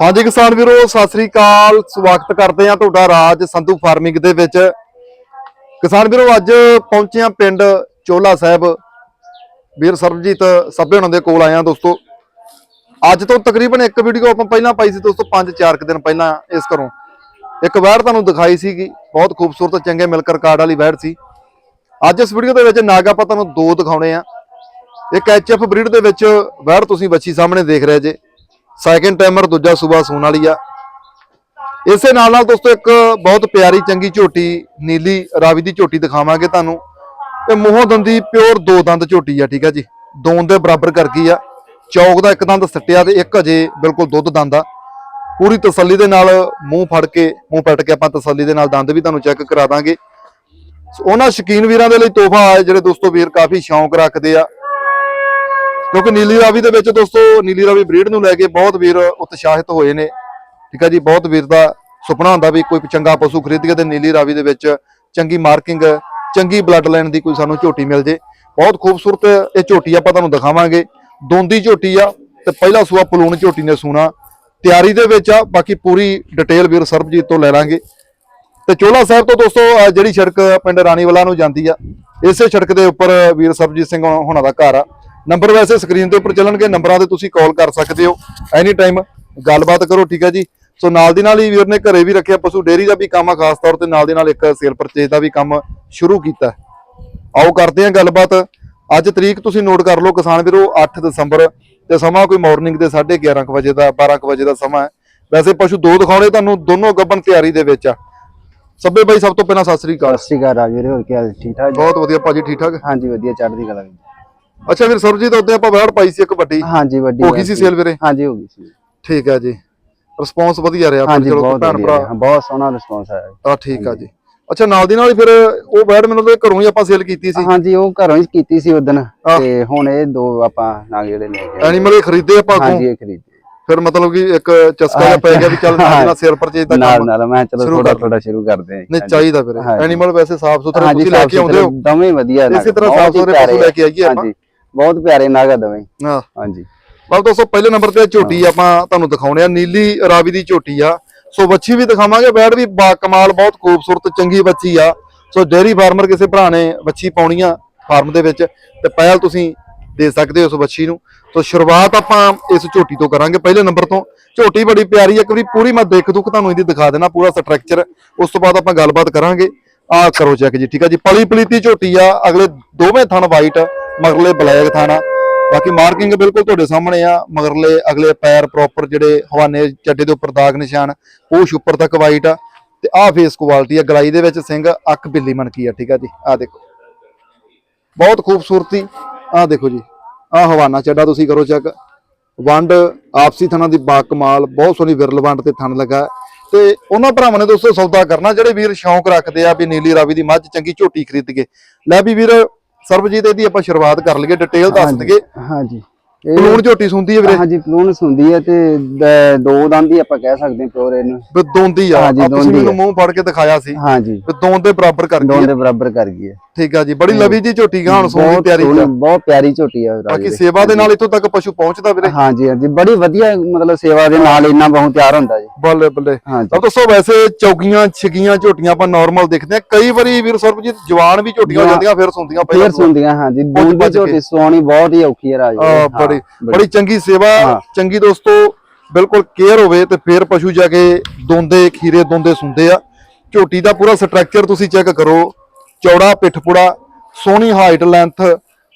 ਹਾਂਜੀ ਕਿਸਾਨ ਵੀਰੋ, ਸਤਿ ਸ੍ਰੀ ਅਕਾਲ। ਸਵਾਗਤ ਕਰਦੇ ਆ ਤੁਹਾਡਾ ਰਾਜ ਸੰਧੂ ਫਾਰਮਿੰਗ ਦੇ ਵਿੱਚ। ਕਿਸਾਨ ਵੀਰੋ, ਅੱਜ ਪਹੁੰਚੇ ਆ ਪਿੰਡ ਚੋਲਾ ਸਾਹਿਬ। ਵੀਰ ਸਰਬਜੀਤ, ਸੱਭੇ ਹੁਣਾਂ ਦੇ ਕੋਲ ਆਏ ਆ ਦੋਸਤੋ। ਅੱਜ ਤੋਂ ਤਕਰੀਬਨ ਇੱਕ ਵੀਡੀਓ ਆਪਾਂ ਪਹਿਲਾਂ ਪਾਈ ਸੀ ਦੋਸਤੋ 5-4 ਕੁ ਦਿਨ ਪਹਿਲਾਂ ਇਸ ਘਰੋਂ। ਇੱਕ ਵੈੜ ਤੁਹਾਨੂੰ ਦਿਖਾਈ ਸੀਗੀ, ਬਹੁਤ ਖੂਬਸੂਰਤ, ਚੰਗੇ ਮਿਲਕਰ ਕਾਰਡ ਵਾਲੀ ਵੈੜ ਸੀ। ਅੱਜ ਇਸ ਵੀਡੀਓ ਦੇ ਵਿੱਚ ਨਾਗ ਆਪਾਂ ਤੁਹਾਨੂੰ ਦੋ ਦਿਖਾਉਣੇ ਆ। ਇੱਕ ਐਚਐਫ ਬਰੀਡ ਦੇ ਵਿੱਚ ਵੈੜ ਤੁਸੀਂ ਬੱਚੀ ਸਾਹਮਣੇ ਦੇਖ ਰਹੇ ਜੇ। ਸੈਕਿੰਡ ਟਾਈਮਰ ਦੂਜਾ ਸੂਬਾ ਸੂਣ ਵਾਲੀ ਆ। ਇਸੇ ਨਾਲ ਨਾਲ ਦੋਸਤੋ ਇੱਕ ਬਹੁਤ ਪਿਆਰੀ ਚੰਗੀ ਝੋਟੀ, ਨੀਲੀ ਰਾਵੀ ਦੀ ਝੋਟੀ ਦਿਖਾਵਾਂਗੇ ਤੁਹਾਨੂੰ। ਇਹ ਮੂੰਹੋਂ ਦੰਦੀ ਪਿਓਰ ਦੋ ਦੰਦ ਝੋਟੀ ਆ, ਠੀਕ ਆ ਜੀ। ਦੋਨ ਦੇ ਬਰਾਬਰ ਕਰ ਗਈ ਆ। ਚੌਕ ਦਾ ਇੱਕ ਦੰਦ ਸੱਟਿਆ ਤੇ ਇੱਕ ਅਜੇ ਬਿਲਕੁਲ ਦੁੱਧ ਦੰਦ ਆ। ਪੂਰੀ ਤਸੱਲੀ ਦੇ ਨਾਲ ਮੂੰਹ ਫੜ ਕੇ, ਮੂੰਹ ਪੱਟ ਕੇ ਆਪਾਂ ਤਸੱਲੀ ਦੇ ਨਾਲ ਦੰਦ ਵੀ ਤੁਹਾਨੂੰ ਚੈੱਕ ਕਰਾ ਦਾਂਗੇ। ਉਹਨਾਂ ਸ਼ਕੀਨ ਵੀਰਾਂ ਦੇ ਲਈ ਤੋਹਫਾ ਹੈ ਜਿਹੜੇ ਦੋਸਤੋ ਵੀਰ ਕਾਫੀ ਸ਼ੌਂਕ ਰੱਖਦੇ ਆ। ਕਿਉਂਕਿ ਨੀਲੀ ਰਾਵੀ ਦੇ ਵਿੱਚ ਦੋਸਤੋ, ਨੀਲੀ ਰਾਵੀ ਬਰੀਡ ਨੂੰ ਲੈ ਕੇ ਬਹੁਤ ਵੀਰ ਉਤਸ਼ਾਹਿਤ ਹੋਏ ਨੇ। ਠੀਕ ਆ ਜੀ, ਬਹੁਤ ਵੀਰ ਦਾ ਸੁਪਨਾ ਹੁੰਦਾ ਵੀ ਕੋਈ ਚੰਗਾ ਪਸ਼ੂ ਖਰੀਦ ਕੇ ਤੇ ਨੀਲੀ ਰਾਵੀ ਦੇ ਵਿੱਚ ਚੰਗੀ ਮਾਰਕਿੰਗ, ਚੰਗੀ ਬਲੱਡ ਲਾਈਨ ਦੀ ਕੋਈ ਸਾਨੂੰ ਝੋਟੀ ਮਿਲ ਜੇ। ਬਹੁਤ ਖੂਬਸੂਰਤ ਇਹ ਝੋਟੀ ਆਪਾਂ ਤੁਹਾਨੂੰ ਦਿਖਾਵਾਂਗੇ। ਦੋਂਦੀ ਝੋਟੀ ਆ ਤੇ ਪਹਿਲਾ ਸੂਆ ਪਲੂਣ ਝੋਟੀ ਨੇ ਸੂਣਾ। ਤਿਆਰੀ ਦੇ ਵਿੱਚ ਆ, ਬਾਕੀ ਪੂਰੀ ਡਿਟੇਲ ਵੀਰ ਸਰਬਜੀਤ ਤੋਂ ਲੈ ਲਾਂਗੇ। ਤੇ ਚੋਲਾ ਸਾਹਿਬ ਤੋਂ ਦੋਸਤੋ ਜਿਹੜੀ ਸੜਕ ਪਿੰਡ ਰਾਣੀਵਾਲਾ ਨੂੰ ਜਾਂਦੀ ਆ, ਇਸੇ ਸੜਕ ਦੇ ਉੱਪਰ ਵੀਰ ਸਰਬਜੀਤ ਸਿੰਘ ਹੋਣਾ ਦਾ ਘਰ ਆ। ਨੰਬਰ ਵੈਸੇ ਸਕਰੀਨ ਦੇ ਉੱਪਰ ਚੱਲਣਗੇ ਨੰਬਰਾਂ ਤੇ ਤੁਸੀਂ ਕਾਲ ਕਰ ਸਕਦੇ ਹੋ ਐਨੀ ਟਾਈਮ ਗੱਲਬਾਤ ਕਰੋ ਠੀਕ ਆ ਜੀ? ਸੋ ਨਾਲ ਦੀ ਨਾਲ ਹੀ ਵੀਰ ਨੇ ਘਰੇ ਵੀ ਰੱਖਿਆ ਪਸ਼ੂ ਡੇਅਰੀ ਦਾ ਵੀ ਕੰਮ ਆ ਖਾਸ ਤੌਰ ਤੇ ਨਾਲ ਦੀ ਨਾਲ ਇੱਕ ਸੇਲ ਪਰਚੇਜ ਦਾ ਵੀ ਕੰਮ ਸ਼ੁਰੂ ਕੀਤਾ। ਆਓ ਕਰਦੇ ਹਾਂ ਗੱਲਬਾਤ। ਅੱਜ ਤਰੀਕ ਤੁਸੀਂ ਨੋਟ ਕਰ ਲਓ ਕਿਸਾਨ ਵੀਰੋ 8 ਦਸੰਬਰ ਤੇ ਸਮਾਂ ਕੋਈ ਮਾਰਨਿੰਗ ਦੇ 11:30 ਵਜੇ ਦਾ 12 ਵਜੇ ਦਾ ਸਮਾਂ ਹੈ। ਵੈਸੇ ਪਸ਼ੂ ਦੋ ਦਿਖਾਉਣੇ ਤੁਹਾਨੂੰ ਦੋਨੋਂ ਗੱਬਨ ਤਿਆਰੀ ਦੇ ਵਿੱਚ ਆ। ਸੱਬੇ ਬਾਈ ਸਭ ਤੋਂ ਪਹਿਲਾਂ ਸਤਿ ਸ੍ਰੀ ਅਕਾਲ। ਸਤਿ ਸ਼੍ਰੀ ਅਕਾਲ ਰਾਜਵੀਰ ਹੋਰ ਕੀ ਹਾਲ ਠੀਕ ਠਾਕ? ਬਹੁਤ ਵਧੀਆ ਭਾਜੀ ਠੀਕ ਠਾਕ? ਹਾਂਜੀ ਵਧੀਆ ਚੜ੍ਹਦੀ ਕਲਾ ਜੀ। ਅੱਛਾ ਵੀਰ ਸਰਬਜੀਤ ਉੱਤੇ ਆਪਾਂ ਵੈੜ ਪਾਈ ਸੀ ਇੱਕ ਵੱਡੀ। ਹਾਂਜੀ ਵੱਡੀ ਹੋ ਗਈ ਸੀ ਸੇਲ ਵੀਰੇ? ਹਾਂਜੀ ਹੋ ਗਈ ਸੀ। ਠੀਕ ਹੈ ਜੀ। ਰਿਸਪੌਂਸ ਵਧੀਆ ਰਿਹਾ ਹਾਂਜੀ ਚਲੋ ਭੈਣ ਭਰਾ। ਬਹੁਤ ਸੋਹਣਾ ਰਿਸਪੌਂਸ ਆਇਆ। ਆ ਠੀਕ ਆ ਜੀ। ਅੱਛਾ ਨਾਲ ਦੀ ਨਾਲ ਹੀ ਫਿਰ ਉਹ ਵੈੜ ਮੈਨੂੰ ਲੱਗਦਾ ਘਰੋਂ ਹੀ ਆਪਾਂ ਸੇਲ ਕੀਤੀ ਸੀ। ਹਾਂਜੀ ਉਹ ਘਰੋਂ ਹੀ ਕੀਤੀ ਸੀ ਉਦੋਂ ਤੇ ਹੁਣ ਇਹ ਦੋ ਆਪਾਂ ਨਾਗ ਜਿਹੜੇ ਲੈ ਕੇ। ਐਨੀਮਲ ਖਰੀਦੇ ਆਪਾਂ ਹਾਂਜੀ ਅੱਗੋਂ ਇਹ ਖਰੀਦੇ। ਫਿਰ ਮਤਲਬ ਕਿ ਇੱਕ ਚਸਕਾ ਜਿਹਾ ਪੈ ਗਿਆ ਵੀ ਚੱਲ ਨਾਲ ਨਾਲ ਸੇਲ ਪਰਚੇਜ ਦਾ ਨਾਲ ਕੰਮ ਨਾਲ ਮੈਂ ਚਲੋ ਥੋੜਾ ਥੋੜਾ ਸ਼ੁਰੂ ਕਰਦੇ ਹਾਂ। ਨਹੀਂ ਚਾਹੀਦਾ ਹਾਂਜੀ। ਐਨੀਮਲ ਵੈਸੇ ਸਾਫ਼ ਸੁਥਰੇ ਹਾਂਜੀ ਤੁਸੀਂ ਲੈ ਕੇ ਆਉਂਦੇ ਹੋ। ਦਵੇਂ ਵਧੀਆ ਇਸੇ ਨਗ, ਤਰ੍ਹਾਂ ਸਾਫ਼ ਸੁਥਰੇ ਪਸ਼ੂ ਲੈ ਕੇ ਆਈਏ ਆਪਾਂ। ਹਾਂਜੀ। ਬਹੁਤ ਪਿਆਰੇ ਨਾਗ ਆ ਦਵੇਂ। ਹਾਂ। ਹਾਂਜੀ। ਬਸ ਦੋਸਤੋ ਪਹਿਲੇ ਨੰਬਰ ਤੇ ਝੋਟੀ ਆਪਾਂ ਤੁਹਾਨੂੰ ਦਿਖਾਉਣੇ ਆ ਨੀਲੀ ਰਾਵੀ ਦੀ ਝੋਟੀ ਆ। ਸੋ ਬੱਚੀ ਵੀ ਦਿਖਾਵਾਂਗੇ ਬੈੜ ਵੀ ਬਾ ਕਮਾਲ ਬਹੁਤ ਖੂਬਸੂਰਤ ਚੰਗੀ ਬੱਚੀ ਆ। ਸੋ ਡੇਅਰੀ ਫਾਰਮਰ ਕਿਸੇ ਭਰਾ ਨੇ ਬੱਚੀ ਪਾਉਣੀ ਆ ਫਾਰਮ ਦੇ ਵਿੱਚ ਤੇ ਪਹਿਲ ਤੁਸੀਂ ਦੇ ਸਕਦੇ ਹੋ ਉਸ ਬੱਚੀ ਨੂੰ। ਸੋ ਸ਼ੁਰੂਆਤ ਆਪਾਂ ਇਸ ਝੋਟੀ ਤੋਂ ਕਰਾਂਗੇ ਪਹਿਲੇ ਨੰਬਰ ਤੋਂ। ਝੋਟੀ ਬੜੀ ਪਿਆਰੀ ਆ ਇੱਕ ਵਾਰੀ ਪੂਰੀ ਮੈਂ ਦੇਖ ਦੁੱਖ ਤੁਹਾਨੂੰ ਇਹਦੀ ਦਿਖਾ ਦੇਣਾ ਪੂਰਾ ਸਟਰਕਚਰ ਉਸ ਤੋਂ ਬਾਅਦ ਆਪਾਂ ਗੱਲਬਾਤ ਕਰਾਂਗੇ। ਆ ਕਰੋ ਚੈੱਕ ਜੀ ਠੀਕ ਆ ਜੀ ਪਲੀ ਪਲੀਤੀ ਝੋਟੀ ਆ ਅਗਲੇ ਦੋਵੇਂ ਥਣ ਵਾਈਟ ਮਗਰਲੇ ਬਲੈਕ ਥਾਣਾ। ਬਾਕੀ ਮਾਰਕਿੰਗ ਬਿਲਕੁਲ ਤੁਹਾਡੇ ਸਾਹਮਣੇ ਆ। ਮਗਰਲੇ ਅਗਲੇ ਪੈਰ ਪ੍ਰੋਪਰ ਜਿਹੜੇ ਹਵਾਨੇ ਚੱਡੇ ਦੇ ਉੱਪਰ ਦਾਗ ਨਿਸ਼ਾਨ ਪੂਛ ਉੱਪਰ ਤੱਕ ਵਾਈਟ ਆ। ਤੇ ਆਹ ਫੇਸ ਕੁਆਲਿਟੀ ਆ, ਗਲਾਈ ਦੇ ਵਿੱਚ ਸਿੰਘ, ਅੱਖ ਬਿੱਲੀ ਮਣਕੀ ਆ, ਠੀਕ ਆ ਜੀ? ਆਹ ਦੇਖੋ। ਬਹੁਤ ਖੂਬਸੂਰਤੀ। ਆਹ ਦੇਖੋ ਜੀ। ਆਹ ਹਵਾਨਾ ਚੱਡਾ ਤੁਸੀਂ ਕਰੋ ਚੈੱਕ ਵੰਡ, ਆਪਸੀ ਥਣਾਂ ਦੀ ਬਾ ਕਮਾਲ, ਬਹੁਤ ਸੋਹਣੀ ਵਿਰਲ ਵੰਡ ਤੇ ਥਣ ਲੱਗਾ। ਤੇ ਉਹਨਾਂ ਭਰਾਵਾਂ ਨੇ ਦੋਸਤੋ ਸੌਦਾ ਕਰਨਾ, ਜਿਹੜੇ ਵੀਰ ਸ਼ੌਂਕ ਰੱਖਦੇ ਆ ਵੀ ਨੀਲੀ ਰਾਵੀ ਦੀ ਮੱਝ ਚੰਗੀ ਝੋਟੀ ਖਰੀਦ ਕੇ ਲੈ ਵੀ ਵੀਰ ਸਰਬਜੀਤ ਇਹਦੀ ਆਪਾਂ ਸ਼ੁਰੂਆਤ ਕਰ ਲਈਏ ਡਿਟੇਲ ਦੱਸ ਹਾਂਜੀ। ਦਈਏ। ਹਾਂਜੀ। ਪਲੂਣ ਝੋਟੀ ਸੁੰਦੀ ਹੈ ਵੀਰੇ? ਹਾਂਜੀ ਪਲੂਣ ਹੁੰਦੀ ਹੈ ਤੇ ਦ- ਦੋ ਦੰਦ ਹੀ ਆਪਾਂ ਕਹਿ ਸਕਦੇ ਹਾਂ ਪਿਓਰ ਇਹਨੂੰ। ਵੀ ਦੋਂਦੀ ਆ। ਹਾਂਜੀ, ਦੋਂਦੀ ਆ। ਮੂੰਹ ਫੜ ਕੇ ਦਿਖਾਇਆ ਸੀ। ਹਾਂਜੀ। ਵੀ ਦੋਂਦ ਦੇ ਬਰਾਬਰ ਕਰ ਗਈ ਆ। ਦੇ ਬਰਾਬਰ ਕਰ ਗਈ ਹੈ। ਠੀਕ ਆ ਜੀ ਬੜੀ ਲਵੀ ਜੀ ਝੋਟੀ ਗਾਣ ਸੋਹਣੀ ਆ ਬਹੁਤ ਪਿਆਰੀ ਝੋਟੀ ਹੈ ਬਾਕੀ ਸੇਵਾ ਦੇ ਨਾਲ ਇੱਥੋਂ ਤੱਕ ਪਸ਼ੂ ਪਹੁੰਚਦਾ ਵੀਰੇ? ਹਾਂਜੀ ਹਾਂਜੀ ਬੜੀ ਵਧੀਆ ਮਤਲਬ ਸੇਵਾ ਦੇ ਨਾਲ ਇੰਨਾ ਬਹੁਤ ਤਿਆਰ ਹੁੰਦਾ ਜੀ। ਬੱਲੇ ਬੱਲੇ। ਹਾਂਜੀ। ਸਭ ਦੱਸੋ ਵੈਸੇ ਚੌਕੀਆਂ ਛਗੀਆਂ ਝੋਟੀਆਂ ਆਪਾਂ ਨਾਰਮਲ ਦੇਖਦੇ ਆ ਕਈ ਵਾਰੀ ਵੀਰ ਸਰਬਜੀਤ ਜਵਾਨ ਵੀ ਝੋਟੀਆਂ ਹੋ ਜਾਂਦੀਆਂ ਫਿਰ ਸੁੰਦੀਆਂ ਫੇਰ ਸੁਣਦੀਆਂ। ਹਾਂਜੀ। ਦੂਰ ਦੀ ਭੱਜ ਕੇ। ਝੋਟੀ ਸੋਣੀ ਬਹੁਤ ਹੀ ਔਖੀ ਹੈ ਰਾਜ। ਆ ਬੜੀ ਬੜੀ। ਚੰਗੀ ਸੇਵਾ ਹਾਂ। ਚੰਗੀ ਦੋਸਤੋ ਬਿਲਕੁਲ ਕੇਅਰ ਹੋਵੇ ਤੇ ਫਿਰ ਪਸ਼ੂ ਜਾ ਕੇ ਦੋਂਦੇ ਖੀਰੇ ਦੋਂਦੇ ਸੁੰਦੇ ਆ। ਝੋਟੀ ਦਾ ਪੂਰਾ ਸਟਰਕਚਰ ਤੁਸੀਂ ਚੈੱਕ ਕਰੋ। ਚੌੜਾ ਪਿੱਠਪੁੜਾ ਸੋਹਣੀ ਹਾਈਟ ਲੈਂਥ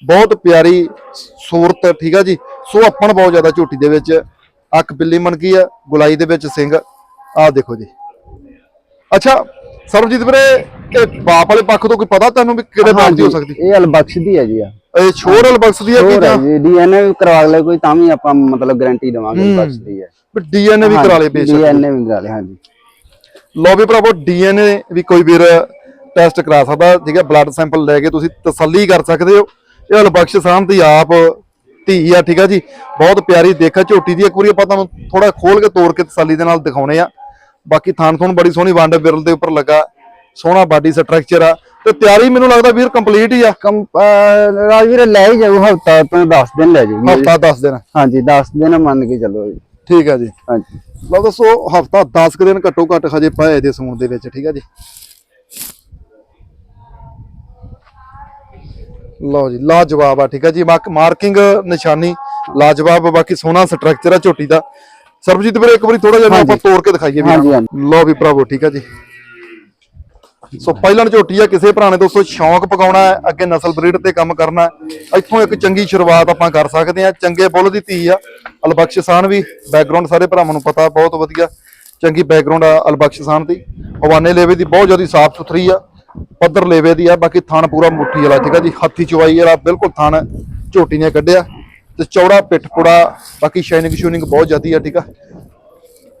ਬਹੁਤ ਪਿਆਰੀ ਸੂਰਤ ਠੀਕ ਆ ਜੀ? ਸੋ ਆਪਣ ਬਹੁਤ ਜ਼ਿਆਦਾ ਝੋਟੀ ਦੇ ਵਿੱਚ ਅੱਖ ਬਿੱਲੀ ਮਣਕੀ ਆ ਗੁਲਾਈ ਦੇ ਵਿੱਚ ਸਿੰਘ। ਆਹ ਦੇਖੋ ਜੀ। ਅੱਛਾ ਸਰਬਜੀਤ ਵੀਰੇ ਇਹ ਬਾਪ ਵਾਲੇ ਪੱਖ ਤੋਂ ਕੋਈ ਪਤਾ ਤੁਹਾਨੂੰ ਵੀ ਕਿਹੜੇ ਬਾਪ ਦੀ ਹੋ ਸਕਦੀ? ਇਹ ਅਲਬਖਸ਼ ਦੀ ਹੈ ਜੀ ਆ। ਇਹ ਛੋਰਲ ਬਖਸ਼ ਦੀ ਹੈ ਕਿ ਜਾਂ? ਜੀ ਡੀਐਨਏ ਵੀ ਕਰਵਾ ਲੈ ਕੋਈ ਤਾਂ ਵੀ ਆਪਾਂ ਮਤਲਬ ਗਾਰੰਟੀ ਦੇਵਾਂਗੇ ਅਲਬਖਸ਼ ਦੀ ਹੈ। ਡੀਐਨਏ ਵੀ ਕਰਾ ਲਏ ਬੇਸ਼ੱਕ। ਡੀਐਨਏ ਵੀ ਕਰਾ ਲੈ ਹਾਂਜੀ। ਲੋ ਵੀ ਭਰਾਵੋ ਡੀਐਨਏ ਵੀ ਕੋਈ ਵੀਰ ਟੈਸਟ ਕਰਾ ਸਕਦਾ ਠੀਕ ਹੈ ਬਲੱਡ ਸੈਂਪਲ ਲੈ ਕੇ ਤੁਸੀਂ ਤਸੱਲੀ ਕਰ ਸਕਦੇ ਹੋ। ਇਹ ਲਬਖਸ਼ ਸਾਹਮ ਦੀ ਆਪ ਧੀ ਆ ਠੀਕ ਆ ਜੀ? ਬਹੁਤ ਪਿਆਰੀ ਦੇਖਾ ਝੋਟੀ ਦੀ। ਇੱਕ ਵਾਰੀ ਆਪਾਂ ਤੁਹਾਨੂੰ ਥੋੜਾ ਖੋਲ ਕੇ ਤੋੜ ਕੇ ਤਸੱਲੀ ਦੇ ਨਾਲ ਦਿਖਾਉਣੇ ਆ। ਬਾਕੀ ਥਾਨ ਥੋਨ ਬੜੀ ਸੋਹਣੀ ਵੰਡ ਬਿਰਲ ਦੇ ਉੱਪਰ ਲੱਗਾ। ਸੋਹਣਾ ਬਾਡੀ ਸਟਰਕਚਰ ਆ। ਤੇ ਤਿਆਰੀ ਮੈਨੂੰ ਲੱਗਦਾ ਵੀਰ ਕੰਪਲੀਟ ਹੀ ਆ। ਰਾਜਵੀਰ ਲੈ ਹੀ ਜਾਊ ਹਫਤਾ ਤੋਂ 10 ਦਿਨ ਲੈ ਜਾਊਗੀ ਹਫਤਾ 10 ਦਿਨ। ਹਾਂਜੀ 10 ਦਿਨ ਮੰਨ ਕੇ ਚੱਲੋ ਜੀ। ਠੀਕ ਆ ਜੀ। ਹਾਂਜੀ। ਲਓ ਦੱਸੋ ਹਫਤਾ 10 ਕੁ ਦਿਨ ਘੱਟੋ ਘੱਟ ਹਜੇ ਪਏ ਇਹਦੇ ਸੂਣ ਦੇ ਵਿੱਚ ਠੀਕ ਆ ਜੀ? ਲਓ ਜੀ ਲਾਜਵਾਬ ਆ ਠੀਕ ਆ ਜੀ? ਮਾਰਕ- ਮਾਰਕਿੰਗ ਨਿਸ਼ਾਨੀ ਲਾਜਵਾਬ ਬਾਕੀ ਸੋਹਣਾ ਸਟਰਕਚਰ ਆ ਝੋਟੀ ਦਾ। ਸਰਬਜੀਤ ਵੀਰੇ ਇੱਕ ਵਾਰੀ ਥੋੜਾ ਜਿਹਾ ਆਪਾਂ ਤੋੜ ਕੇ ਦਿਖਾਈਏ ਵੀ। ਲਓ ਵੀ ਭਰਾਵੋ ਠੀਕ ਆ ਜੀ। ਸੋ ਪਹਿਲਣ ਝੋਟੀ ਆ ਕਿਸੇ ਭਰਾ ਨੇ ਦੋਸਤੋ ਸ਼ੌਂਕ ਪਕਾਉਣਾ ਹੈ ਅੱਗੇ ਨਸਲ ਬਰੀਡ ਤੇ ਕੰਮ ਕਰਨਾ ਹੈ। ਇੱਥੋਂ ਇੱਕ ਚੰਗੀ ਸ਼ੁਰੂਆਤ ਆਪਾਂ ਕਰ ਸਕਦੇ ਆ ਚੰਗੇ ਬੁੱਲ ਦੀ ਧੀ ਆ ਅਲਬਖਸ਼ਸਾਨ ਵੀ। ਬੈਕਗ੍ਰਾਉਂਡ ਸਾਰੇ ਭਰਾਵਾਂ ਨੂੰ ਪਤਾ ਬਹੁਤ ਵਧੀਆ। ਚੰਗੀ ਬੈਕਗ੍ਰਾਉਂਡ ਆ ਅਲਬਖਸ਼ਸਾਨ ਦੀ। ਹਵਾਨੇ ਲੇਵੇ ਦੀ ਬਹੁਤ ਜ਼ਿਆਦਾ ਸਾਫ਼ ਸੁਥਰੀ ਆ। ਪੱਧਰ ਲੇਵੇ ਦੀ ਆ ਬਾਕੀ ਥਣ ਪੂਰਾ ਮੁੱਠੀ ਵਾਲਾ ਠੀਕ ਆ ਜੀ? ਹੱਥੀ ਚਵਾਈ ਵਾਲਾ ਬਿਲਕੁਲ ਥਣ ਝੋਟੀ ਨੇ ਕੱਢਿਆ। ਤੇ ਚੌੜਾ ਪਿੱਠ ਪੁੜਾ ਬਾਕੀ ਸ਼ਾਈਨਿੰਗ ਸ਼ੂਨਿੰਗ ਬਹੁਤ ਜ਼ਿਆਦੀ ਆ ਠੀਕ ਆ?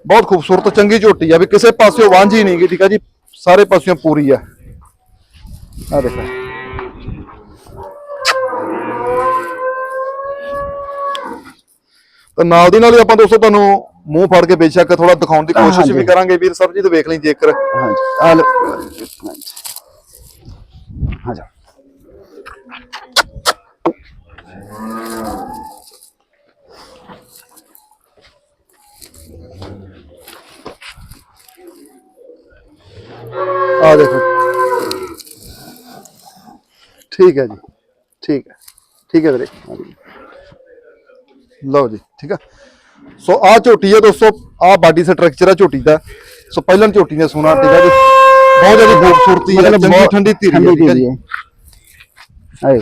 ਬਹੁਤ ਖੂਬਸੂਰਤ ਚੰਗੀ ਝੋਟੀ ਆ ਵੀ ਕਿਸੇ ਪਾਸਿਓਂ ਵਾਂਝੀ ਨਹੀਂ ਗੀ ਠੀਕ ਆ ਜੀ? ਸਾਰੇ ਪਾਸਿਓਂ ਪੂਰੀ ਆ। ਆ ਦੇਖੋ। ਤਾਂ ਨਾਲ ਦੀ ਨਾਲ ਹੀ ਆਪਾਂ ਦੋਸਤੋ ਤੁਹਾਨੂੰ ਮੂੰਹ ਫੜ ਕੇ ਬੇਸ਼ੱਕ ਥੋੜਾ ਦਿਖਾਉਣ ਦੀ ਕੋਸ਼ਿਸ਼। ਵੀ ਕਰਾਂਗੇ ਵੀਰ ਸਾਹਿਬ ਜੀ ਤੇ ਵੇਖ ਲਈ ਜੇਕਰ। ਹਾਂਜੀ। ਆ ਲਓ। ਆ ਜਾ ਆ ਦੇਖੋ ਠੀਕ ਹੈ ਜੀ ਠੀਕ ਹੈ ਠੀਕ ਹੈ ਵੀਰੇ ਲਓ ਜੀ ਠੀਕ ਆ ਸੋ ਆ ਝੋਟੀ ਹੈ ਦੋਸਤੋ ਆ ਬਾਡੀ ਸਟਰਕਚਰ ਆ ਝੋਟੀ ਦਾ ਸੋ ਪਹਿਲਾਂ ਝੋਟੀ ਨੇ ਸੁਣਾ ਠੀਕ ਹੈ ਜੀ ਬਹੁਤ ਜ਼ਿਆਦਾ ਖੂਬਸੂਰਤੀ ਹੈ ਚੰਗੀ ਠੰਡੀ ਧੀਰੀ ਹੈ ਹੈ ਜੀ। ਹੈ। ਆਏ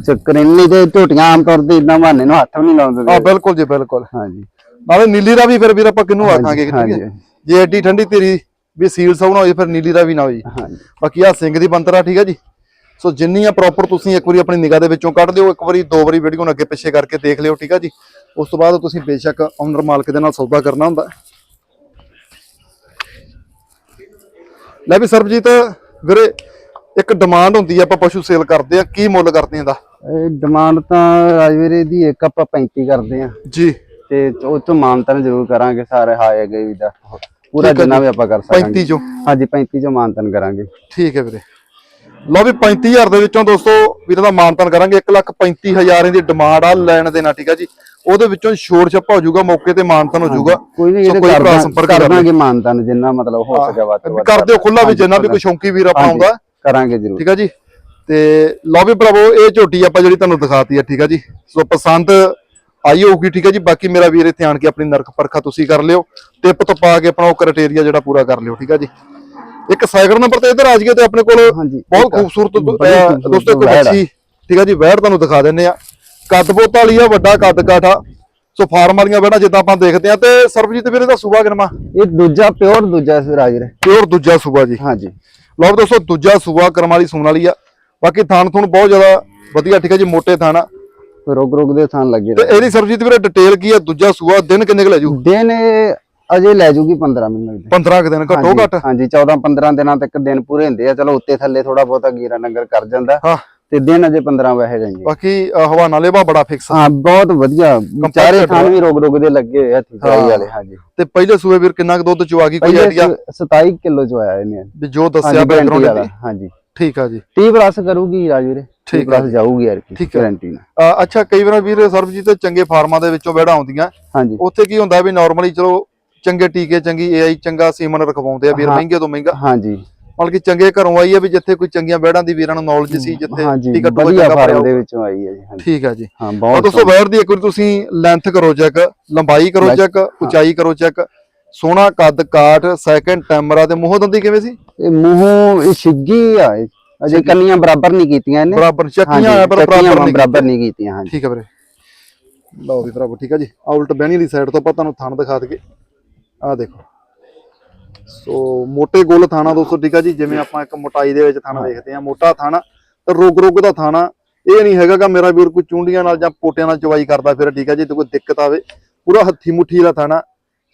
ਚੱਕਰ ਇੰਨੀ ਤੇ ਝੋਟੀਆਂ ਆਮ ਤੌਰ ਤੇ ਇਦਾਂ ਬਹਾਨੇ ਨੂੰ ਹੱਥ ਵੀ ਨਹੀਂ ਲਾਉਂਦੇ ਆ ਬਿਲਕੁਲ ਜੀ ਬਿਲਕੁਲ। ਹਾਂਜੀ। ਨਾਲੇ ਨੀਲੀ ਦਾ ਵੀ ਫਿਰ ਵੀਰ ਆਪਾਂ ਹਾਂਜੀ, ਆਖਾਂਗੇ ਠੀਕ। ਹੈ? ਜੇ ਐਡੀ ਠੰਡੀ ਧੀਰੀ ਵੀ ਸੀਲ ਸਭ ਨਾ ਹੋਏ ਫਿਰ ਨੀਲੀ ਦਾ ਵੀ ਨਾ ਹੋਈ ਬਾਕੀ ਆ ਸਿੰਘ ਦੀ ਬੰਤਰਾ ਠੀਕ ਹੈ ਜੀ? ਸੋ ਜਿੰਨੀ ਆ ਪ੍ਰੋਪਰ ਤੁਸੀਂ ਇੱਕ ਵਾਰੀ ਆਪਣੀ ਨਿਗਾਹ ਦੇ ਵਿੱਚੋਂ ਕੱਢ ਲਿਓ ਇੱਕ ਵਾਰੀ ਦੋ ਵਾਰੀ ਵੀਡੀਓ ਨੂੰ ਅੱਗੇ ਪਿੱਛੇ ਕਰਕੇ ਦੇਖ ਲਿਓ ਠੀਕ ਹੈ ਜੀ? ਉਸ ਤੋਂ ਬਾਅਦ ਤੁਸੀਂ ਬੇਸ਼ੱਕ ਓਨਰ ਮਾਲਕ ਦੇ ਨਾਲ ਸੌਦਾ ਕਰਨਾ ਹੁੰਦਾ। ਲੈ ਵੀ ਸਰਬਜੀਤ ਵੀਰੇ ਇੱਕ ਡਿਮਾਂਡ ਹੁੰਦੀ ਆ ਆਪਾਂ ਪਸ਼ੂ ਸੇਲ ਕਰਦੇ ਆ ਕੀ ਮੁੱਲ ਕਰਦੇ ਆ ਦਾ? ਇਹ ਡਿਮਾਂਡ ਤਾਂ ਰਾਜਵੀਰੇ ਦੀ ਇੱਕ ਆਪਾਂ 35 ਕਰਦੇ ਆ। ਜੀ। ਤੇ ਉਹ ਤੋਂ ਮਾਨਤਨ ਜ਼ਰੂਰ ਕਰਾਂਗੇ ਸਾਰੇ ਹਾਏ ਗਏ ਦਾ ਪੂਰਾ ਜਿੰਨਾ। ਵੀ ਆਪਾਂ ਕਰ ਸਕਾਂਗੇ। 35 ਚੋਂ? ਹਾਂਜੀ 35 ਚੋਂ ਮਾਨਤਨ ਕਰਾਂਗੇ। ਠੀਕ ਹੈ ਵੀਰੇ। ਲਓ ਵੀ 35000 ਦੇ ਵਿੱਚੋਂ ਦੋਸਤੋ ਵੀਰਾਂ ਦਾ ਮਾਨਤਨ ਕਰਾਂਗੇ। 135000 ਦੀ ਡਿਮਾਂਡ ਆ ਲੈਣ ਦੇਣਾ ਠੀਕ ਹੈ ਜੀ। ਉਹਦੇ ਵਿੱਚੋਂ ਛੋੜ ਛੱਪਾ ਹੋ ਜਾਊਗਾ ਮੌਕੇ ਤੇ ਮਾਨਤਨ ਹੋ ਜਾਊਗਾ। ਕੋਈ ਨਹੀਂ ਇਹਦੇ ਕਰ ਸੰਪਰਕ ਕਰ ਕਰ ਦਾਂਗੇ ਮਾਨਤਨ ਜਿੰਨਾ ਮਤਲਬ ਹੋ ਸਕੇ ਵੱਧ ਕਰ ਦਿਓ ਖੁੱਲਾ ਵੀ ਜਿੰਨਾ ਵੀ ਕੋਈ ਸ਼ੌਂਕੀ ਵੀਰ ਹਾਂਜੀ, ਆਉਂਦਾ। ਕਰਾਂਗੇ ਜ਼ਰੂਰ। ਠੀਕ ਹੈ ਜੀ? ਤੇ ਲਓ ਵੀ ਭਰਾਵੋ ਇਹ ਝੋਟੀ ਆਪਾਂ ਜਿਹੜੀ ਤੁਹਾਨੂੰ ਦਿਖਾਤੀ ਹੈ ਠੀਕ ਹੈ ਜੀ? ਸੋ ਪਸੰਦ ਆਈ ਹੋਊਗੀ ਠੀਕ ਹੈ ਜੀ? ਬਾਕੀ ਮੇਰਾ ਵੀਰ ਇੱਥੇ ਆਣ ਕੇ ਆਪਣੀ ਨਰਕ ਪਰਖਾ ਤੁਸੀਂ ਕਰ ਲਿਓ। ਟਿਪ ਤੋਂ ਪਾ ਕੇ ਆਪਣਾ ਉਹ ਕ੍ਰਾਈਟੇਰੀਆ ਜਿਹੜਾ ਪੂਰਾ ਕਰ ਲਿਓ ਠੀਕ ਹੈ ਜੀ? ਇੱਕ ਸਾਈਕਲ ਨੰਬਰ ਤੇ ਇੱਧਰ ਆ ਜਾਈਏ ਤੇ ਆਪਣੇ ਕੋਲ ਬਹੁਤ ਖੂਬਸੂਰਤ ਦੋਸਤੋ ਇੱਕ ਆ। ਬੱਚੀ ਠੀਕ ਹੈ ਜੀ? ਵਹਿੜ ਤੁਹਾਨੂੰ ਦਿਖਾ ਦਿੰਨੇ ਆ। ਕੱਦ ਬੋਤ ਵਾਲੀ ਆ ਵੱਡਾ ਕੱਦ ਕਾਠਾ ਸੋ ਫਾਰਮ ਵਾਲੀਆਂ ਵਹਿੜਾਂ ਜਿੱਦਾਂ ਆਪਾਂ ਦੇਖਦੇ ਆ ਤੇ ਸਰਬਜੀਤ ਵੀਰੇ ਦਾ ਸੂਬਾ ਕਿਨਮਾ ਇਹ ਦੂਜਾ ਪਿਓਰ ਦੂਜਾ ਰਾਜਵੀਰੇ ਪਿਓਰ ਦੂਜਾ ਸੂਬਾ ਜੀ। ਹਾਂਜੀ। ਲਓ ਦੋਸਤੋ ਦੂਜਾ ਸੂਆ ਕਰਮ ਵਾਲੀ ਸੂਣ ਵਾਲੀ ਆ। ਬਾਕੀ ਥਣ ਥੁਣ ਬਹੁਤ ਜ਼ਿਆਦਾ ਵਧੀਆ ਠੀਕ ਹੈ ਜੀ ਮੋਟੇ ਆ। ਰੋਗ ਰੋਗ ਦੇ ਥਾਂ ਲੱਗੇ ਤੇ ਇਹਦੀ ਸਰਬਜੀਤ ਵੀਰੇ ਡਿਟੇਲ ਕੀ ਆ? ਦੂਜਾ ਸੂਆ ਦਿਨ ਕਿੰਨੇ ਕੁ ਲੈ ਜੂ? ਦਿਨ ਅਜੇ ਲੈ ਜੂਗੀ 15 ਮਿੰਟ ਲੱਗਦੇ। 15 ਕੁ ਦਿਨ ਘੱਟੋ ਘੱਟ। ਹਾਂਜੀ 14 15 ਦਿਨਾਂ ਤੱਕ ਦਿਨ ਪੂਰੇ ਹੁੰਦੇ ਆ। ਚਲੋ ਉੱਤੇ ਥੱਲੇ ਥੋੜਾ ਬਹੁਤਾ ਗੀਰਾ ਨੰਗਰ ਕਰ ਜਾਂਦਾ। ਹਾਂ। ਤੇ ਦਿਨ ਅਜੇ 15 ਵਹਿ ਜਾਣਗੇ ਬਾਕੀ ਅ, ਹਵਾਨਾ ਲੇਵਾ ਬੜਾ ਫਿਕਸ ਹਾਂ ਬਹੁਤ ਵਧੀਆ। ਚਾਰੇ ਥਾਂ ਵੀ ਰੋਗ ਰੋਗ ਦੇ ਲੱਗੇ ਹੋਏ ਆ ਥਿਕਾਈ ਵਾਲੇ ਹਾਂਜੀ। ਤੇ ਪਹਿਲੇ ਸੂਏ ਵੀਰ ਕਿੰਨਾ ਕੁ ਦੁੱਧ ਚਵਾ ਗਈ? ਕੋਈ ਆਈਡੀਆ 27 ਕਿਲੋ ਚ ਆਇਆ ਇਹਨੇ। ਵੀ ਜੋ ਦੱਸਿਆ ਬੈਕਗ੍ਰਾਉਂਡ ਦੀ ਹਾਂਜੀ। ਠੀਕ ਆ ਜੀ। 30 ਪਲੱਸ ਕਰੂਗੀ ਰਾਜਵੀਰੇ ਠੀਕ 30 ਪਲੱਸ ਜਾਊਗੀ ਯਾਰ ਕੀ ਠੀਕ। ਗਾਰੰਟੀ ਨਾਲ। ਅੱਛਾ ਕਈ ਵਾਰ ਵੀਰ ਸਰਬਜੀਤ ਚੰਗੇ ਫਾਰਮਾਂ ਦੇ ਵਿੱਚੋਂ ਵੜਾ ਆਉਂਦੀਆਂ। ਹਾਂਜੀ। ਉੱਥੇ ਕੀ ਹੁੰਦਾ ਵੀ ਨਾਰਮਲੀ ਚਲੋ ਚੰਗੇ ਟੀਕੇ ਚੰਗੀ ਏਆਈ ਚੰਗਾ ਸੀਮਨ ਰਖਵਾਉਂਦੇ ਆ ਵੀਰ। ਮਹਿੰਗੇ ਤੋਂ ਮਹਿੰਗਾ। ਹਾਂਜੀ। ਮਤਲਬ ਕਿ ਚੰਗੇ ਘਰੋਂ ਆਈ ਆ ਵੀ ਜਿੱਥੇ ਕੋਈ ਚੰਗੀਆਂ ਬੈੜਾਂ ਦੀ ਵੀਰਾਂ ਨੂੰ ਨੌਲੇਜ ਸੀ ਜਿੱਥੇ ਹਾਂਜੀ ਟੀਕਾ ਟੂਕਾ ਵਧੀਆ ਫਾਰਮ। ਦੇ ਵਿੱਚੋਂ ਆਈ ਹੈ ਜੀ ਠੀਕ ਆ ਜੀ। ਹਾਂ ਬਹੁਤ ਦੋਸਤੋ ਵਾਇਰ ਦੀ ਇੱਕ ਵਾਰੀ ਤੁਸੀਂ ਲੈਂਥ ਕਰੋ ਚੈੱਕ ਲੰਬਾਈ ਕਰੋ ਚੈੱਕ ਉਚਾਈ ਕਰੋ ਚੈੱਕ ਸੋਹਣਾ ਕੱਦ ਕਾਠ ਸੈਕਿੰਡ ਟੈਮਰਾ ਤੇ ਮੂੰਹ ਦੰਦੀ ਕਿਵੇਂ ਸੀ? ਇਹ ਮੂੰਹੋਂ ਇਹ ਛਿੱਗੀ ਆ। ਅਜੇ ਕੰਨੀਆਂ ਬਰਾਬਰ ਨਹੀਂ ਕੀਤੀਆਂ ਇਹਨੇ। ਬਰਾਬਰ ਚੱਕੀਆਂ ਆ ਪਰ ਬਰਾਬਰ ਨਹੀਂ ਕੀਤੀਆਂ। ਹਾਂਜੀ। ਠੀਕ ਹੈ ਵੀਰੇ। ਲਓ ਵੀ ਭਰਾਵੋ ਠੀਕ ਹੈ ਜੀ। ਆ ਉਲਟ ਬਹਿਣੀ ਵਾਲੀ ਸਾਈਡ ਤੋਂ ਆਪਾਂ ਤੁਹਾਨੂੰ ਥਣ ਦਿਖਾ ਦਈਏ। ਆ ਦੇਖੋ। ਸੋ ਮੋਟੇ ਗੁੱਲ ਥਾਣਾ ਦੋਸਤੋ ਠੀਕ ਹੈ ਜੀ ਜਿਵੇਂ ਆਪਾਂ ਇੱਕ ਮੋਟਾਈ ਦੇ ਵਿੱਚ ਥਾਣਾ ਦੇਖਦੇ ਆ ਮੋਟਾ ਥਾਣਾ ਤੇ ਰੁਗ ਰੁਗ ਦਾ ਥਾਣਾ ਇਹ ਨਹੀਂ ਹੈਗਾ ਕਿ ਮੇਰਾ ਵੀਰ ਕੋਈ ਚੁੰਡੀਆਂ ਨਾਲ ਜਾਂ ਪੋਟਿਆਂ ਨਾਲ ਚਵਾਈ ਕਰਦਾ ਫਿਰ ਠੀਕ ਹੈ ਜੀ ਤੇ ਕੋਈ ਦਿੱਕਤ ਆਵੇ ਪੂਰਾ ਹੱਥੀ ਮੁੱਠੀ ਦਾ ਥਾਣਾ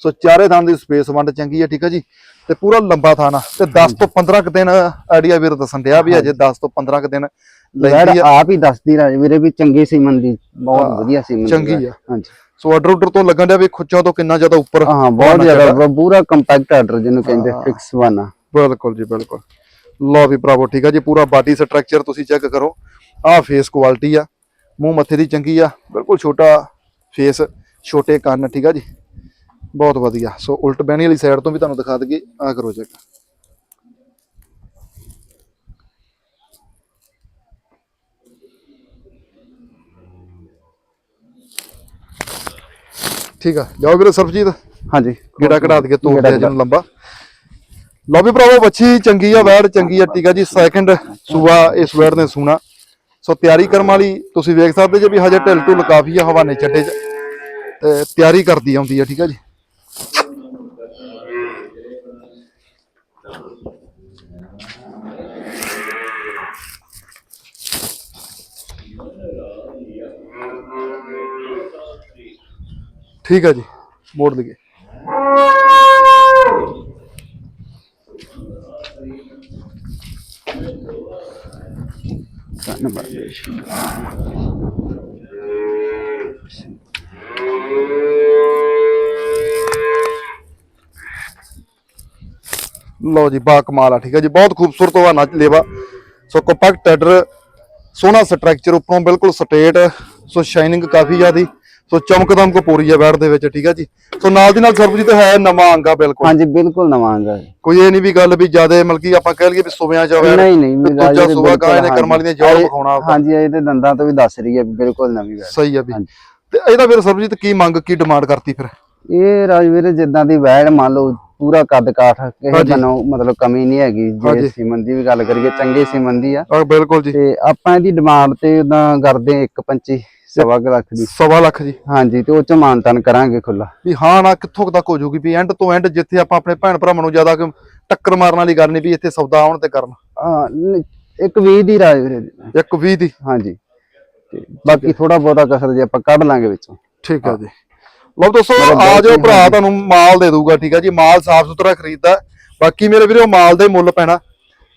ਸੋ ਚਾਰੇ ਥਾਂ ਦੀ ਸਪੇਸ ਵੰਡ ਚੰਗੀ ਹੈ ਠੀਕ ਹੈ ਜੀ ਤੇ ਪੂਰਾ ਲੰਬਾ ਥਾਣਾ ਤੇ 10 ਤੋਂ 15 ਕੁ ਦਿਨ ਆਈਡੀਆ ਵੀਰ ਦੱਸਣ ਡਿਆ ਵੀ ਅਜੇ 10 ਤੋਂ 15 ਕੁ ਦਿਨ ਲੈਂਦੀ ਆ ਆਪ ਹੀ ਦੱਸਦੀ ਰਾਜ ਵੀਰੇ ਵੀ ਚੰਗੀ ਸੀਮਨ ਦੀ ਹਾਂ, ਬਹੁਤ ਵਧੀਆ ਸੀਮਨ ਦੀ ਚੰਗੀ। ਆ। ਹਾਂਜੀ ਸੋ ਆਰਡਰ ਆਰਡਰ ਤੋਂ ਲੱਗਣ ਡਿਆ ਵੀ ਖੁੱਚਾਂ ਤੋਂ ਕਿੰਨਾ ਜ਼ਿਆਦਾ ਉੱਪਰ ਹਾਂ ਬਹੁਤ ਹੋਣਾ ਜ਼ਿਆਦਾ। ਪੂਰਾ ਕੰਪੈਕਟ ਆਰਡਰ ਜਿਹਨੂੰ ਕਹਿੰਦੇ। ਫਿਕਸ ਵਾਨਾ ਬਿਲਕੁਲ ਜੀ ਬਿਲਕੁਲ ਲਓ ਵੀ ਭਰਾਵੋ ਠੀਕ ਆ ਜੀ ਪੂਰਾ ਬਾਡੀ ਸਟਰਕਚਰ ਤੁਸੀਂ ਚੈੱਕ ਕਰੋ ਆਹ ਫੇਸ ਕੁਆਲਿਟੀ ਆ ਮੂੰਹ ਮੱਥੇ ਦੀ ਚੰਗੀ ਆ ਬਿਲਕੁਲ ਛੋਟਾ ਫੇਸ ਛੋਟੇ ਕੰਨ ਠੀਕ ਆ ਜੀ ਬਹੁਤ ਵਧੀਆ ਸੋ ਉਲਟ ਬਹਿਣੀ ਵਾਲੀ ਸਾਈਡ ਤੋਂ ਵੀ ਤੁਹਾਨੂੰ ਦਿਖਾ ਦਈਏ ਆ ਕਰੋ ਚੈੱਕ ਠੀਕ ਆ। ਜਾਓ ਵੀਰੇ ਸਰਬਜੀਤ। ਹਾਂਜੀ। ਗੇੜਾ ਕਢਾ ਕੇ ਤੋੜ ਦਿਆ ਜਿਹਨੂੰ ਲੰਬਾ। ਲਓ ਵੀ ਭਰਾਵੋ ਬੱਚੀ ਚੰਗੀ ਆ ਵੈੜ ਚੰਗੀ ਆ ਠੀਕ ਆ ਜੀ। ਸੈਕੰਡ ਸੂਆ ਇਸ ਵੈੜ ਨੇ ਸੂਣਾ। ਸੋ ਤਿਆਰੀ ਕਰਮ ਵਾਲੀ ਤੁਸੀਂ ਵੇਖ ਸਕਦੇ ਜੇ ਵੀ ਹਜੇ ਢਿੱਲ ਢੁੱਲ ਕਾਫੀ ਆ ਹਵਾਨੇ ਚੱਡੇ ਚ। ਤੇ ਤਿਆਰੀ ਕਰਦੀ ਆਉਂਦੀ ਆ ਠੀਕ ਆ ਜੀ। ਠੀਕ ਆ ਜੀ ਮੋੜ ਲਈਏ। ਧੰਨਵਾਦ ਲਓ ਜੀ ਬਾ ਕਮਾਲ ਆ ਠੀਕ ਹੈ ਜੀ। ਬਹੁਤ ਖੂਬਸੂਰਤ ਹਵਾਨਾ ਲੇਵਾ। ਸੋ ਕੰਪੈਕਟ ਟੈਡਰ ਸੋਹਣਾ ਸਟਰਕਚਰ ਉੱਪਰੋਂ ਬਿਲਕੁਲ ਸਟੇਟ ਸੋ ਸ਼ਾਈਨਿੰਗ ਕਾਫੀ ਜ਼ਿਆਦੀ। ਸੋ ਚਮਕਦਮ ਕੋ ਪੂਰੀ ਆ ਬੈਠ ਦੇ ਵਿੱਚ ਠੀਕ ਹੈ ਜੀ ਸੋ ਨਾਲ ਦੀ ਨਾਲ ਸਰਬਜੀਤ ਹੈ ਨਵਾਂ ਅੰਗਾ ਬਿਲਕੁਲ ਹਾਂਜੀ ਬਿਲਕੁਲ ਨਵਾਂ ਗਾ ਜੀ। ਕੋਈ ਇਹ ਨਹੀਂ ਵੀ ਗੱਲ ਵੀ ਜਿਆਦੇ ਮਲਕੀ ਆਪਾਂ ਕਹਿ ਲਈਏ ਵੀ ਸੁਬਿਆਂ ਚ ਹੋਇਆ ਨਹੀਂ ਨਹੀਂ ਦੂਜਾ ਰਾਜ ਦੇ ਸੂਆ ਗਾਂ ਇਹਨੇ ਬਿਲਕੁਲ ਕਰਮ ਵਾਲੀ ਨੇ ਜੋੜ ਹਾਂਜੀ। ਵਿਖਾਉਣਾ। ਹਾਂਜੀ ਇਹਦੇ ਦੰਦਾਂ ਤੋਂ ਵੀ ਦੱਸ ਰਹੀ ਹੈ ਬਿਲਕੁਲ ਨਵੀਂ ਗੱਲ ਸਹੀ ਆ ਵੀ। ਤੇ ਇਹਦਾ ਫਿਰ ਸਰਬਜੀਤ ਕੀ ਮੰਗ ਕੀ ਡਿਮਾਂਡ ਕਰਤੀ ਫਿਰ ਇਹ ਰਾਜਵੀਰ ਜਿੱਦਾਂ ਦੀ ਵੈੜ ਮੰਨ ਲਓ ਪੂਰਾ ਕੱਦ ਕਾਠ ਕਿਸੇ। ਬਣੋ ਮਤਲਬ ਕਮੀ ਨਹੀਂ ਹੈਗੀ। ਜੇ ਸੀਮਨ ਦੀ ਵੀ ਗੱਲ ਕਰੀਏ ਚੰਗੇ ਸੀਮਨ ਦੀ ਆ ਆ ਬਿਲਕੁਲ ਜੀ ਤੇ ਆਪਾਂ ਇਹਦੀ ਡਿਮਾਂਡ ਤੇ ਉਦਾਂ ਕਰਦੇ 1.25 ਸਵਾ ਕੁ ਲੱਖ ਦੀ। ਸਵਾ ਲੱਖ ਜੀ। ਹਾਂਜੀ ਤੇ ਉਹ ਚ ਮਾਨਤਨ ਕਰਾਂਗੇ ਖੁੱਲਾ ਵੀ ਹਾਂ ਨਾ ਕਿੱਥੋਂ ਕੁ ਤੱਕ ਹੋ ਜਾਊਗੀ ਵੀ ਐਂਡ ਤੋਂ ਐਂਡ ਜਿੱਥੇ ਆਪਾਂ ਆਪਣੇ ਭੈਣ ਭਰਾਵਾਂ ਨੂੰ ਜ਼ਿਆਦਾ ਕਿ ਟੱਕਰ ਮਾਰਨ ਵਾਲੀ ਗੱਲ ਨਹੀਂ ਵੀ ਇੱਥੇ ਸੌਦਾ ਆਉਣ ਤੇ ਕਰਨ। ਆ ਇੱਕ 20 ਦੀ ਰਾਜਵੀਰ ਦੀ। ਇੱਕ 20 ਦੀ। ਹਾਂਜੀ। ਤੇ ਬਾਕੀ ਥੋੜਾ ਬਹੁਤਾ ਕਸਰ ਜੇ ਆਪਾਂ ਕੱਢ ਲਾਂਗੇ ਵਿੱਚੋਂ। ਠੀਕ ਹੈ। ਜੀ। ਲਓ ਦੋਸਤੋ ਆ ਜਾਓ ਭਰਾ ਤੁਹਾਨੂੰ ਮਾਲ ਦੇ ਦੂਗਾ ਠੀਕ ਹੈ ਜੀ। ਮਾਲ ਸਾਫ਼ ਸੁਥਰਾ ਖਰੀਦਦਾ। ਬਾਕੀ ਮੇਰੇ ਵੀਰੋ ਮਾਲ ਦਾ ਮੁੱਲ ਪੈਣਾ।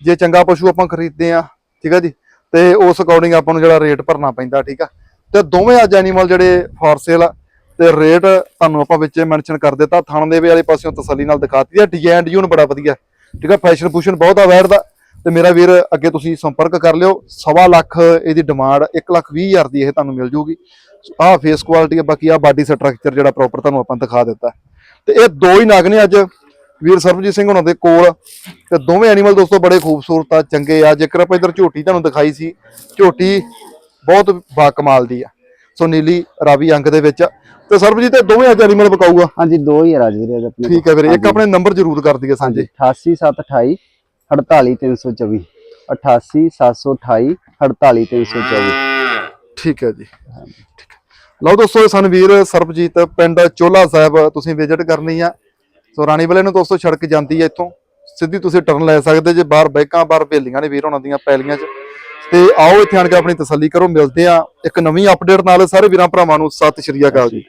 ਜੇ ਚੰਗਾ ਪਸ਼ੂ ਆਪਾਂ ਖਰੀਦਦੇ ਆ ਠੀਕ ਹੈ ਜੀ। ਤੇ ਉਸ ਅਕੋਰਡਿੰਗ ਆਪਾਂ ਨੂੰ ਜਿਹੜਾ ਰੇਟ ਭਰਨਾ ਪੈਂਦਾ ਠੀਕ ਆ। ਤੇ ਦੋਵੇਂ ਅੱਜ ਐਨੀਮਲ ਜਿਹੜੇ ਫॉर ਸੇਲ ਆ, ਤੇ ਰੇਟ ਤੁਹਾਨੂੰ ਆਪਾਂ ਵਿੱਚ ਮੈਂਸ਼ਨ ਕਰ ਦਿੱਤਾ। ਥਣ ਦੇ ਵਾਲੇ ਪਾਸਿਓਂ ਤਸੱਲੀ ਨਾਲ ਦਿਖਾਤੀ ਆ ਡਿਜ਼ਾਈਨ ਡਿਊਨ ਬੜਾ ਵਧੀਆ। ਠੀਕ ਆ ਫੈਸ਼ਨ ਫੂਸ਼ਨ ਬਹੁਤ ਆ ਵੈਰ ਦਾ। ਤੇ ਮੇਰਾ ਵੀਰ, ਅੱਗੇ ਤੁਸੀਂ ਸੰਪਰਕ ਕਰ ਲਿਓ। ਸਵਾ ਲੱਖ ਇਹਦੀ ਡਿਮਾਂਡ 1 ਲੱਖ 20 ਹਜ਼ਾਰ ਦੀ ਇਹ ਤੁਹਾਨੂੰ ਮਿਲ ਜੂਗੀ। ਆਹ ਫੇਸ ਕੁਆਲਿਟੀ ਆ, ਬਾਕੀ ਆ ਬਾਡੀ ਸਟਰਕਚਰ ਜਿਹੜਾ ਪ੍ਰੋਪਰ ਤੁਹਾਨੂੰ ਆਪਾਂ ਦਿਖਾ ਦਿੱਤਾ। ਤੇ ਇਹ ਦੋ ਹੀ ਨਗ ਨੇ ਅੱਜ। ਵੀਰ ਸਰਬਜੀਤ ਸਿੰਘ ਉਹਨਾਂ ਦੇ ਕੋਲ। ਤੇ ਦੋਵੇਂ ਐਨੀਮਲ ਦੋਸਤੋ ਬੜੇ ਖੂਬਸੂਰਤ ਆ, ਚੰਗੇ ਆ। ਜੇਕਰ ਆਪਾਂ ਇਧਰ ਝੋਟੀ ਤੁਹਾਨੂੰ ਦਿਖਾਈ ਸੀ, ਝੋਟੀ ਬਹੁਤ ਬਾ ਕਮਾਲ ਦੀ ਆ। ਸੋ ਨੀਲੀ ਰਾਵੀ ਅੰਗ ਦੇ ਵਿੱਚ। ਤੇ ਸਰਬਜੀਤ ਇਹ ਦੋਵੇਂ ਅੱਜ ਐਨੀਮਲ ਵਿਕਾਊਗਾ ਹਾਂਜੀ ਦੋ ਹੀ ਆ ਰਾਜਵੀਰ ਇਹਦੇ ਆਪਣੇ ਠੀਕ ਹੈ ਵੀਰੇ ਇੱਕ ਆਪਣੇ ਨੰਬਰ ਜ਼ਰੂਰ ਕਰ ਦਈਏ ਸਾਂਝੇ 88728 48324 88728 48324 ਠੀਕ ਹੈ ਜੀ। ਠੀਕ। ਲਓ ਦੋਸਤੋ ਇਹ ਸਨ ਵੀਰ ਸਰਬਜੀਤ ਪਿੰਡ ਚੋਲਾ ਸਾਹਿਬ ਤੁਸੀਂ ਵਿਜ਼ਿਟ ਕਰਨੀ ਆ। ਸੋ ਰਾਣੀ ਵਾਲੇ ਨੂੰ ਦੋਸਤੋ ਸੜਕ ਜਾਂਦੀ ਹੈ ਇੱਥੋਂ। ਸਿੱਧੀ ਤੁਸੀਂ ਟਰਨ ਲੈ ਸਕਦੇ ਜੇ ਬਾਹਰ ਬੈਕਾਂ ਬਾਹਰ ਭੇਲੀਆਂ ਨੇ ਵੀਰ ਉਹਨਾਂ ਦੀਆਂ ਪੈਲੀਆਂ 'ਚ। ਤੇ ਆਓ ਇੱਥੇ ਆਣ ਕੇ ਆਪਣੀ ਤਸੱਲੀ ਕਰੋ, ਮਿਲਦੇ ਆ ਇੱਕ ਨਵੀਂ ਅਪਡੇਟ ਨਾਲ ਸਾਰੇ ਵੀਰਾਂ ਭਰਾਵਾਂ ਨੂੰ ਸਤਿ ਸ਼੍ਰੀ ਅਕਾਲ ਜੀ।